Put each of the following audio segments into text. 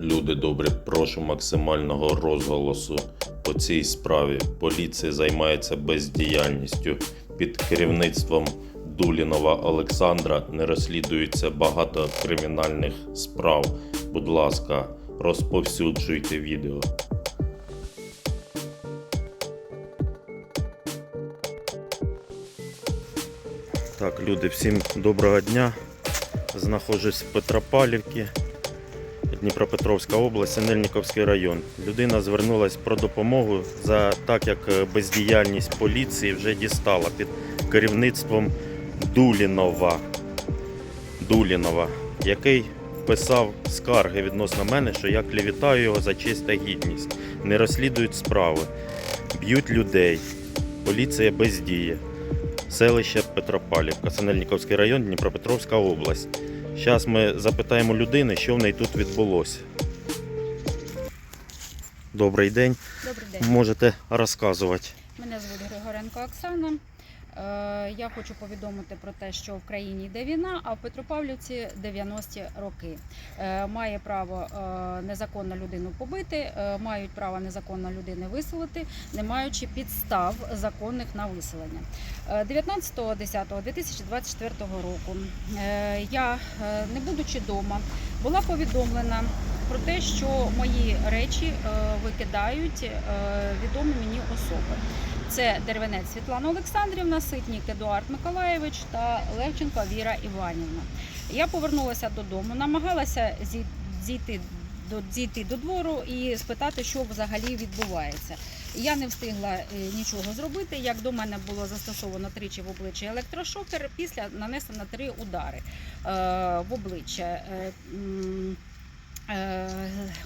Люди добрі, прошу максимального розголосу по цій справі. Поліція займається бездіяльністю. Під керівництвом Дулінова Олександра не розслідується багато кримінальних справ. Будь ласка, розповсюджуйте відео. Так, люди, всім доброго дня. Знаходжусь в Петропавлівці, Дніпропетровська область, Синельниковський район. Людина звернулася про допомогу за так як е, бездіяльність поліції вже дістала під керівництвом Дулінова, Дулінова, який писав скарги відносно мене, що я клівітаю його за честь та гідність. Не розслідують справи, б'ють людей. Поліція бездіє. Селище Петропавлівка, Синельниковський район, Дніпропетровська область. Зараз ми запитаємо людини, що в неї тут відбулося. Добрий день. Добрий день. Можете розказувати. Мене звуть Григоренко Оксана. Е, Я хочу повідомити про те, що в країні йде війна, а в Петропавлівці 90-ті роки. Е, Має право е, незаконно людину побити, мають право незаконно людини виселити, не маючи підстав законних на виселення. Е, 19.10.2024 року я, не будучи вдома, була повідомлена про те, що мої речі викидають відомі мені особи. Це Деревенець Світлана Олександрівна, Ситнік Едуард Миколаєвич та Левченко Віра Іванівна. Я повернулася додому, намагалася зійти до зійти до двору і спитати, що взагалі відбувається. Я не встигла е, нічого зробити. Як до мене було застосовано тричі в обличчя електрошокер, після нанесено три удари е, в обличчя. Е, Е,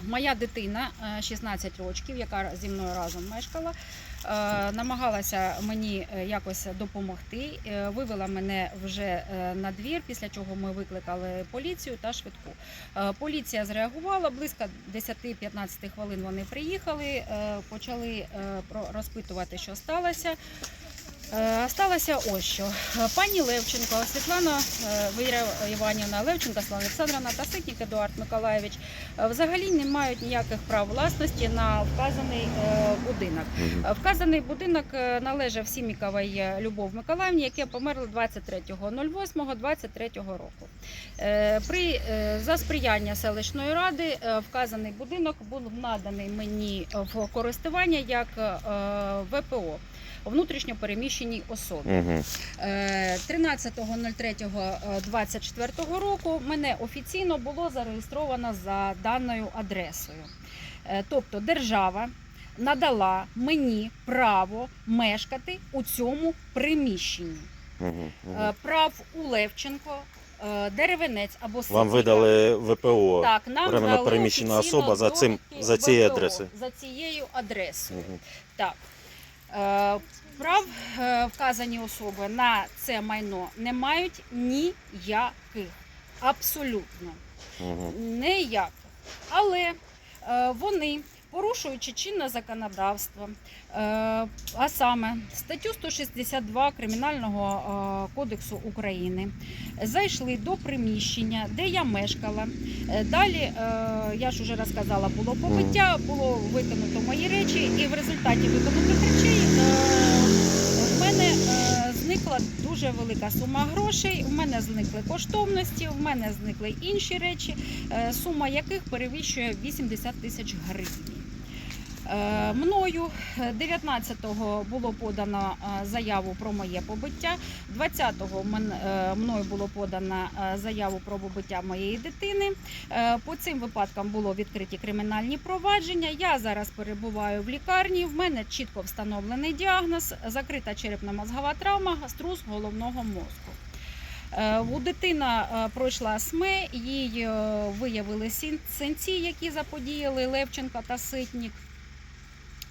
Моя дитина е, 16 років, яка зі мною разом мешкала, е, намагалася мені е, якось допомогти. е, Вивела мене вже е, на двір, після чого ми викликали поліцію та швидку. Е, Поліція зреагувала близько 10-15 хвилин. Вони приїхали, е, почали е, розпитувати, що сталося. Е, Сталося ось що. Е, Пані Левченко, Світлана е, Віра Іванівна, Левченко, Слава Олександровна та Ситнік Едуард Миколаєвич взагалі не мають ніяких прав власності на вказаний будинок. Вказаний будинок належав Сіміковій Любов Миколаївні, яка померла 23.08.23 року. При за сприяння селищної ради вказаний будинок був наданий мені в користування як ВПО. Внутрішньо переміщеній особі. Угу. Е, 13.03.24 року мене офіційно було зареєстровано за даною адресою. Е, Тобто держава надала мені право мешкати у цьому приміщенні. Угу. Е, Прав у Левченко, деревенець або Вам видали ВПО. так, нам временно переміщена особа за цим- за цією адресою. За цією адресою. Мгм. Так. Е, Прав е, вказані особи на це майно не мають ніяких. Абсолютно ніяких. Але е, вони, порушуючи чинне законодавство, е, а саме статтю 162 Кримінального е, кодексу України, зайшли до приміщення, де я мешкала. Е, Далі, я ж уже розказала, було побиття, було виконано мої речі, і в результаті виконаних речей в мене зникла дуже велика сума грошей. У мене зникли коштовності, в мене зникли інші речі, сума яких перевищує 80 тисяч гривень. Е, Мною е, 19-го було подано е, заяву про моє побиття. 20-го е, мною було подано заяву про побиття моєї дитини. По цим випадкам було відкриті кримінальні провадження. Я зараз перебуваю в лікарні. В мене чітко встановлений діагноз: закрита черепно-мозгова травма, струс головного мозку. У дитина пройшла СМЕ, їй виявили синці, які заподіяли Левченка та Ситнік.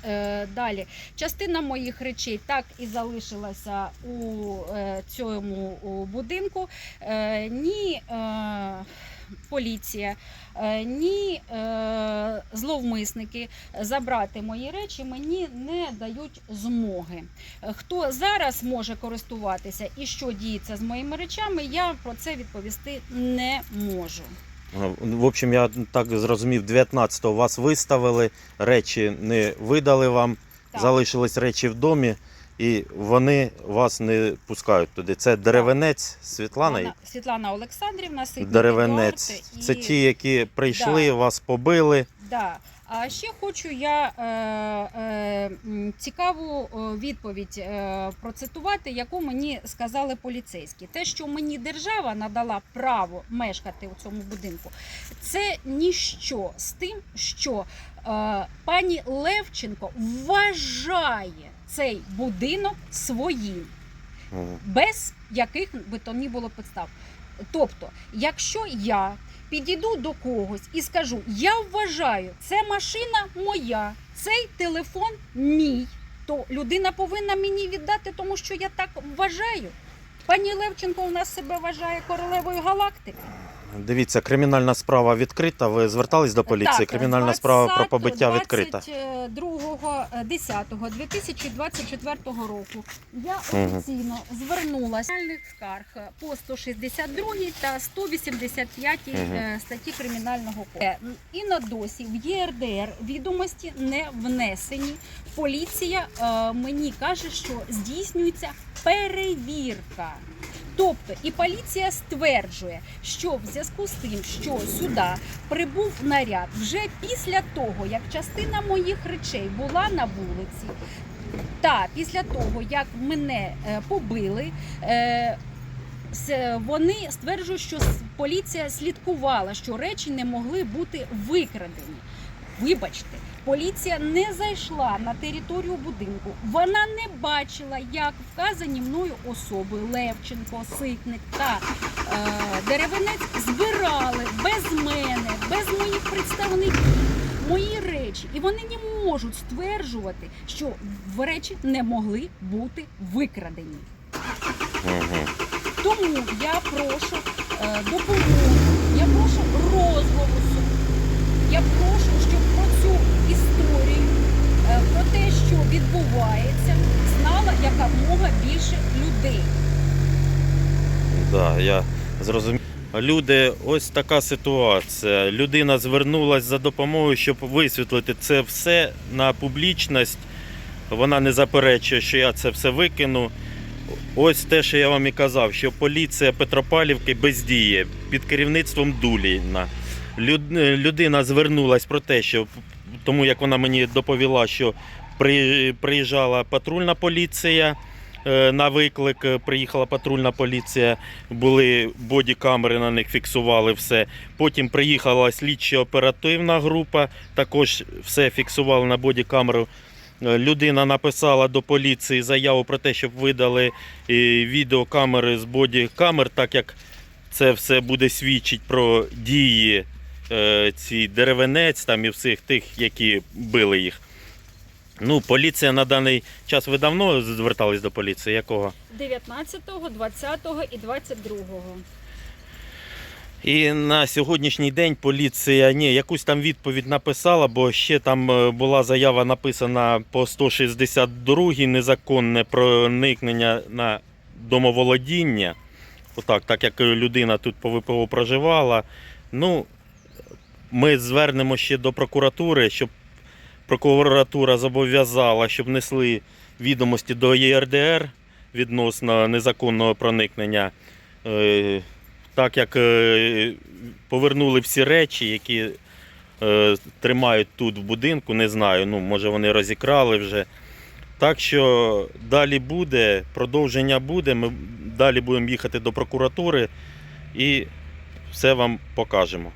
Е, Далі частина моїх речей так і залишилася у е, цьому будинку. Е, Ні поліція, ні зловмисники забрати мої речі мені не дають змоги. Хто зараз може користуватися і що діється з моїми речами, я про це відповісти не можу. В общем, я так зрозумів, 19-го вас виставили, речі не видали вам, Так. залишились речі в домі, і вони вас не пускають туди. Це деревенець Світлана. Вона- Світлана Олександрівна, Ситник Деревенець. Едуард і- Це ті, які прийшли, Да. вас побили. Да. А ще хочу я е, е, цікаву відповідь е, процитувати, яку мені сказали поліцейські. Те, що мені держава надала право мешкати у цьому будинку, це ніщо з тим, що е, пані Левченко вважає цей будинок своїм без яких би то ні було підстав. Тобто, якщо я підійду до когось і скажу, я вважаю, це машина моя, цей телефон мій, то людина повинна мені віддати, тому що я так вважаю. Пані Левченко у нас себе вважає королевою галактики. Дивіться, кримінальна справа відкрита. Ви звертались до поліції? Так, Кримінальна справа про 20 побиття відкрита. 22.10.2024 року я офіційно звернулася до скарг по 162 та 185 Мгм. е, статті кримінального кодексу. І на досі в ЄРДР відомості не внесені. Поліція е, мені каже, що здійснюється перевірка. Тобто і поліція стверджує, що в зв'язку з тим, що сюди прибув наряд вже після того, як частина моїх речей була на вулиці, та після того, як мене е, побили. Е, вони стверджують, що поліція слідкувала, що речі не могли бути викрадені. Вибачте, поліція не зайшла на територію будинку. Вона не бачила, як вказані мною особи Левченко, Ситник та е, Деревенець збирали без мене, без моїх представників мої речі. І вони не можуть стверджувати, що в речі не могли бути викрадені. Тому я прошу е, допомоги, я прошу розголосу. Я прошу, щоб про цю історію, е, про те, що відбувається, знала якомога більше людей. Я зрозумів. Люди, ось така ситуація. Людина звернулася за допомогою, щоб висвітлити це все на публічність. Вона не заперечує, що я це все викину. Ось те, що я вам і казав, що поліція Петропавлівки бездіє під керівництвом Дуліна. Люд- Людина звернулась про те, що тому як вона мені доповіла, що при- приїжджала патрульна поліція е, на виклик, е, приїхала патрульна поліція, були бодікамери на них фіксували все. Потім приїхала слідчо-оперативна група, також все фіксували на бодікамеру. Е, Людина написала до поліції заяву про те, щоб видали е, відеокамери з бодікамер, так як це все буде свідчити про дії е, ці деревенець там і всіх тих, які били їх. Ну, поліція на даний час ви давно звертались до поліції? Якого? 19, 20 і 22. І на сьогоднішній день поліція ні, якусь там відповідь написала, бо ще там е, була заява написана по 162 незаконне проникнення на домоволодіння. Отак, так як людина тут по ВПО проживала. Ну, ми звернемо ще до прокуратури, щоб прокуратура зобов'язала, щоб несли відомості до ЄРДР відносно незаконного проникнення. Е, так як е, повернули всі речі, які е, тримають тут в будинку, не знаю, ну може вони розікрали вже. Так що далі буде, продовження буде. Ми далі будемо їхати до прокуратури і все вам покажемо.